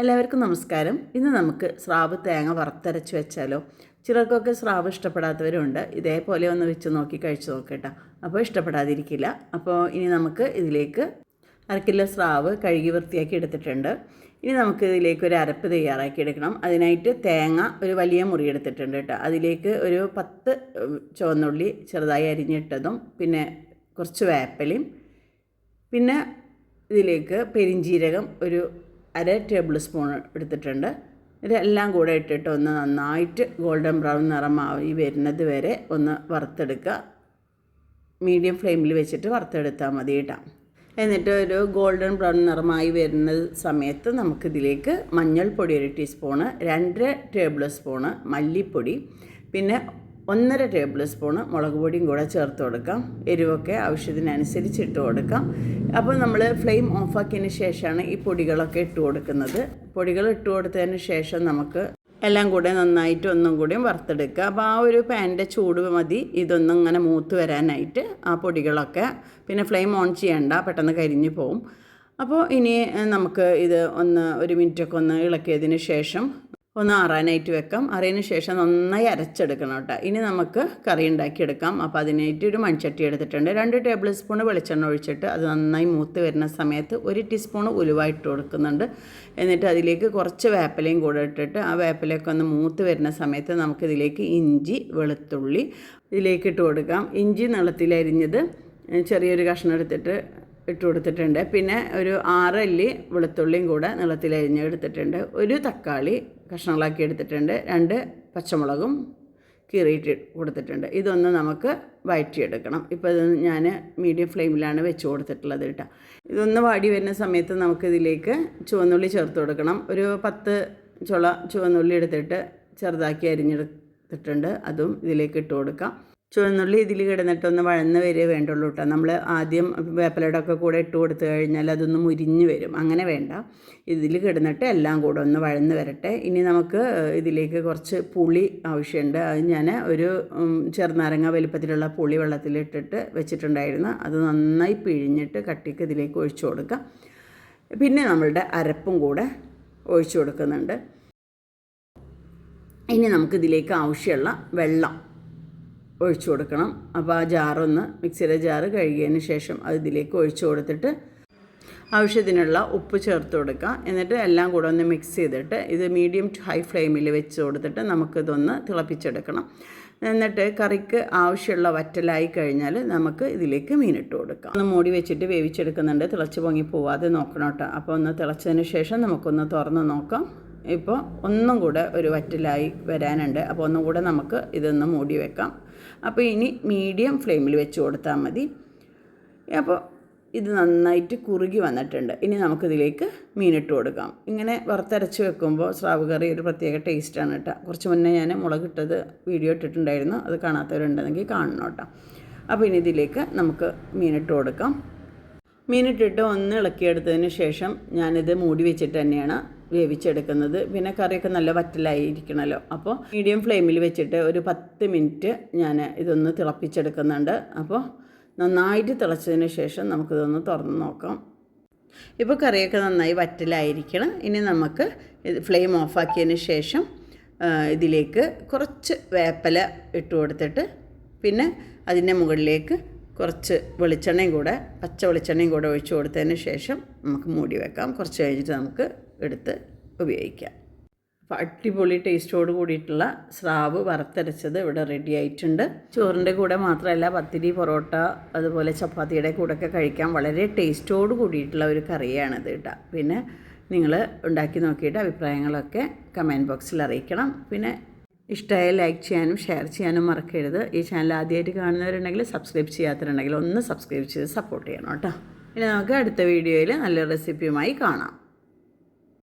എല്ലാവർക്കും നമസ്കാരം. ഇന്ന് നമുക്ക് സ്രാവ് തേങ്ങ വറുത്തരച്ച് വെച്ചാലോ? ചിലർക്കൊക്കെ സ്രാവ് ഇഷ്ടപ്പെടാത്തവരുണ്ട്. ഇതേപോലെ ഒന്ന് വെച്ച് നോക്കി കഴിച്ചു നോക്കട്ടെ. അപ്പോൾ ഇഷ്ടപ്പെടാതിരിക്കില്ല. അപ്പോൾ ഇനി നമുക്ക് ഇതിലേക്ക് അരക്കില്ല സ്രാവ് കഴുകി വൃത്തിയാക്കി എടുത്തിട്ടുണ്ട്. ഇനി നമുക്ക് ഇതിലേക്ക് ഒരു അരപ്പ് തയ്യാറാക്കി എടുക്കണം. അതിനായിട്ട് തേങ്ങ ഒരു വലിയ മുറി എടുത്തിട്ടുണ്ട് കേട്ടോ. അതിലേക്ക് ഒരു പത്ത് ചുവന്നുള്ളി ചെറുതായി അരിഞ്ഞിട്ടതും പിന്നെ കുറച്ച് വേപ്പലയും പിന്നെ ഇതിലേക്ക് പെരിഞ്ജീരകം ഒരു അര ടേബിൾ സ്പൂൺ എടുത്തിട്ടുണ്ട്. ഇതെല്ലാം കൂടെ ഇട്ടിട്ട് ഒന്ന് നന്നായിട്ട് ഗോൾഡൻ ബ്രൗൺ നിറമായി വരുന്നത് വരെ ഒന്ന് വറുത്തെടുക്കുക. മീഡിയം ഫ്ലെയിമിൽ വെച്ചിട്ട് വറുത്തെടുത്താൽ മതി കേട്ടോ. എന്നിട്ട് ഒരു ഗോൾഡൻ ബ്രൗൺ നിറമായി വരുന്ന സമയത്ത് നമുക്കിതിലേക്ക് മഞ്ഞൾപ്പൊടി ഒരു ടീസ്പൂണ് രണ്ട് ടേബിൾ സ്പൂണ് മല്ലിപ്പൊടി പിന്നെ ഒന്നര ടേബിൾ സ്പൂണ് മുളക് പൊടിയും കൂടെ ചേർത്ത് കൊടുക്കാം. എരിവൊക്കെ ആവശ്യത്തിനനുസരിച്ച് ഇട്ട് കൊടുക്കാം. അപ്പോൾ നമ്മൾ ഫ്ലെയിം ഓഫാക്കിയതിന് ശേഷമാണ് ഈ പൊടികളൊക്കെ ഇട്ട് കൊടുക്കുന്നത്. പൊടികൾ ഇട്ട് കൊടുത്തതിന് ശേഷം നമുക്ക് എല്ലാം കൂടെ നന്നായിട്ട് ഒന്നും കൂടിയും വറുത്തെടുക്കുക. അപ്പോൾ ആ ഒരു പാനിന്റെ ചൂട് മതി. ഇതൊന്നും ഇങ്ങനെ മൂത്ത് വരാനായിട്ട് ആ പൊടികളൊക്കെ പിന്നെ ഫ്ലെയിം ഓൺ ചെയ്യണ്ട. പെട്ടെന്ന് കരിഞ്ഞു പോവും. അപ്പോൾ ഇനി നമുക്ക് ഇത് ഒന്ന് ഒരു മിനിറ്റൊക്കെ ഒന്ന് ഇളക്കിയതിന് ശേഷം ഒന്ന് ആറാനായിട്ട് വെക്കാം. അറിയതിന് ശേഷം നന്നായി അരച്ചെടുക്കണം കേട്ടോ. ഇനി നമുക്ക് കറി ഉണ്ടാക്കിയെടുക്കാം. അപ്പോൾ അതിനായിട്ട് ഒരു മൺചട്ടി എടുത്തിട്ടുണ്ട്. രണ്ട് ടേബിൾ സ്പൂൺ വെളിച്ചെണ്ണ ഒഴിച്ചിട്ട് അത് നന്നായി മൂത്ത് വരുന്ന സമയത്ത് ഒരു ടീസ്പൂൺ ഉലുവ ഇട്ട് കൊടുക്കുന്നുണ്ട്. എന്നിട്ട് അതിലേക്ക് കുറച്ച് വേപ്പിലയും കൂടെ ഇട്ടിട്ട് ആ വേപ്പിലയൊക്കെ ഒന്ന് മൂത്ത് വരുന്ന സമയത്ത് നമുക്കിതിലേക്ക് ഇഞ്ചി വെളുത്തുള്ളി ഇതിലേക്ക് ഇട്ട് കൊടുക്കാം. ഇഞ്ചി നീളത്തിലരിഞ്ഞത് ചെറിയൊരു കഷ്ണം എടുത്തിട്ട് ഇട്ട് കൊടുത്തിട്ടുണ്ട്. പിന്നെ ഒരു ആറല്ലി വെളുത്തുള്ളിയും കൂടെ നീളത്തിലരിഞ്ഞ് എടുത്തിട്ടുണ്ട്. ഒരു തക്കാളി കഷ്ണങ്ങളാക്കി എടുത്തിട്ടുണ്ട്. രണ്ട് പച്ചമുളകും കീറിയിട്ട് കൊടുത്തിട്ടുണ്ട്. ഇതൊന്ന് നമുക്ക് വഴറ്റിയെടുക്കണം ഇപ്പോൾ ഇത് ഞാൻ മീഡിയം ഫ്ലെയിമിലാണ് വെച്ച് കൊടുത്തിട്ടുള്ളത് കേട്ടോ. ഇതൊന്ന് വാടി വരുന്ന സമയത്ത് നമുക്കിതിലേക്ക് ചുവന്നുള്ളി ചേർത്ത് കൊടുക്കണം. ഒരു പത്ത് ചുള ചുവന്നുള്ളി എടുത്തിട്ട് ചെറുതാക്കി അരിഞ്ഞെടുത്തിട്ടുണ്ട്. അതും ഇതിലേക്ക് ഇട്ട് കൊടുക്കാം. ചുവന്നുള്ളി ഇതിൽ കിടന്നിട്ടൊന്ന് വഴന്ന് വരെ വേണ്ടുള്ളൂ കേട്ടോ നമ്മൾ ആദ്യം വേപ്പലയുടെ കൂടെ ഇട്ട് കൊടുത്തു കഴിഞ്ഞാൽ അതൊന്ന് മുരിഞ്ഞ് വരും. അങ്ങനെ വേണ്ട. ഇതിൽ കിടന്നിട്ട് എല്ലാം കൂടെ ഒന്ന് വഴന്ന് വരട്ടെ. ഇനി നമുക്ക് ഇതിലേക്ക് കുറച്ച് പുളി ആവശ്യമുണ്ട്. അത് ഞാൻ ഒരു ചെറുനാരങ്ങ വലിപ്പത്തിലുള്ള പുളി വെള്ളത്തിലിട്ടിട്ട് വെച്ചിട്ടുണ്ടായിരുന്നു. അത് നന്നായി പിഴിഞ്ഞിട്ട് കട്ടിക്ക് ഇതിലേക്ക് ഒഴിച്ചു കൊടുക്കാം. പിന്നെ നമ്മളുടെ അരപ്പും കൂടെ ഒഴിച്ചു കൊടുക്കുന്നുണ്ട്. ഇനി നമുക്കിതിലേക്ക് ആവശ്യമുള്ള വെള്ളം ഒഴിച്ചു കൊടുക്കണം. അപ്പോൾ ആ ജാറൊന്ന് മിക്സിയുടെ ജാറ് കഴുകിയതിന് ശേഷം അത് ഇതിലേക്ക് ഒഴിച്ചു കൊടുത്തിട്ട് ആവശ്യത്തിനുള്ള ഉപ്പ് ചേർത്ത് കൊടുക്കുക. എന്നിട്ട് എല്ലാം കൂടെ ഒന്ന് മിക്സ് ചെയ്തിട്ട് ഇത് മീഡിയം ടു ഹൈ ഫ്ലെയിമിൽ വെച്ച് കൊടുത്തിട്ട് നമുക്കിതൊന്ന് തിളപ്പിച്ചെടുക്കണം. എന്നിട്ട് കറിക്ക് ആവശ്യമുള്ള വറ്റലായി കഴിഞ്ഞാൽ നമുക്ക് ഇതിലേക്ക് മീനിട്ട് കൊടുക്കാം. ഒന്ന് മൂടി വെച്ചിട്ട് വേവിച്ചെടുക്കുന്നുണ്ട്. തിളച്ച് പൊങ്ങി പോവാതെ നോക്കണം കേട്ടോ. അപ്പോൾ ഒന്ന് തിളച്ചതിന് ശേഷം നമുക്കൊന്ന് തുറന്ന് നോക്കാം. ഇപ്പോൾ ഒന്നും കൂടെ ഒരു വറ്റലായി വരാനുണ്ട്. അപ്പോൾ ഒന്നും കൂടെ നമുക്ക് ഇതൊന്ന് മൂടി വെക്കാം. അപ്പോൾ ഇനി മീഡിയം ഫ്ലെയിമിൽ വെച്ച് കൊടുത്താൽ മതി. അപ്പോൾ ഇത് നന്നായിട്ട് കുറുകി വന്നിട്ടുണ്ട്. ഇനി നമുക്കിതിലേക്ക് മീനിട്ട് കൊടുക്കാം. ഇങ്ങനെ വറുത്തരച്ച് വെക്കുമ്പോൾ സ്രാവ് കറി ഒരു പ്രത്യേക ടേസ്റ്റാണ് കേട്ടോ. കുറച്ച് മുന്നേ ഞാൻ മുളകിട്ടത് വീഡിയോ ഇട്ടിട്ടുണ്ടായിരുന്നു. അത് കാണാത്തവരുണ്ടെങ്കിൽ കാണണം കേട്ടോ. അപ്പോൾ ഇനി ഇതിലേക്ക് നമുക്ക് മീനിട്ട് കൊടുക്കാം. മീനിട്ടിട്ട് ഒന്ന് ഇളക്കിയെടുത്തതിന് ശേഷം ഞാനിത് മൂടി വെച്ചിട്ട് തന്നെയാണ് വേവിച്ചെടുക്കുന്നത്. പിന്നെ കറിയൊക്കെ നല്ല വറ്റലായിരിക്കണമല്ലോ അപ്പോൾ മീഡിയം ഫ്ലെയിമിൽ വെച്ചിട്ട് ഒരു പത്ത് മിനിറ്റ് ഞാൻ ഇതൊന്ന് തിളപ്പിച്ചെടുക്കുന്നുണ്ട്. അപ്പോൾ നന്നായിട്ട് തിളച്ചതിന് ശേഷം നമുക്കിതൊന്ന് തുറന്ന് നോക്കാം. ഇപ്പോൾ കറിയൊക്കെ നന്നായി വറ്റലായിരിക്കണം. ഇനി നമുക്ക് ഫ്ലെയിം ഓഫാക്കിയതിന് ശേഷം ഇതിലേക്ക് കുറച്ച് വേപ്പല ഇട്ട് കൊടുത്തിട്ട് പിന്നെ അതിന്റെ മുകളിലേക്ക് കുറച്ച് വെളിച്ചെണ്ണയും കൂടെ പച്ച വെളിച്ചെണ്ണയും കൂടെ ഒഴിച്ചു കൊടുത്തതിന് ശേഷം നമുക്ക് മൂടി വെക്കാം. കുറച്ച് കഴിഞ്ഞിട്ട് നമുക്ക് എടുത്ത് ഉപയോഗിക്കാം. അപ്പോൾ അടിപൊളി ടേസ്റ്റോട് കൂടിയിട്ടുള്ള സ്രാവ് വറുത്തരച്ചത് ഇവിടെ റെഡി ആയിട്ടുണ്ട്. ചോറിന്റെ കൂടെ മാത്രമല്ല പത്തിരി പൊറോട്ട അതുപോലെ ചപ്പാത്തിയുടെ കൂടെയൊക്കെ കഴിക്കാൻ വളരെ ടേസ്റ്റോട് കൂടിയിട്ടുള്ള ഒരു കറിയാണിത് കേട്ടോ. പിന്നെ നിങ്ങൾ ഉണ്ടാക്കി നോക്കിയിട്ട് അഭിപ്രായങ്ങളൊക്കെ കമന്റ് ബോക്സിൽ അറിയിക്കണം. പിന്നെ ഇഷ്ടമായ ലൈക്ക് ചെയ്യാനും ഷെയർ ചെയ്യാനും മറക്കരുത്. ഈ ചാനൽ ആദ്യമായിട്ട് കാണുന്നവരുണ്ടെങ്കിൽ സബ്സ്ക്രൈബ് ചെയ്യാത്തവരുണ്ടെങ്കിൽ ഒന്ന് സബ്സ്ക്രൈബ് ചെയ്ത് സപ്പോർട്ട് ചെയ്യണം കേട്ടോ. ഇനി നമുക്ക് അടുത്ത വീഡിയോയിൽ നല്ല റെസിപ്പിയുമായി കാണാം.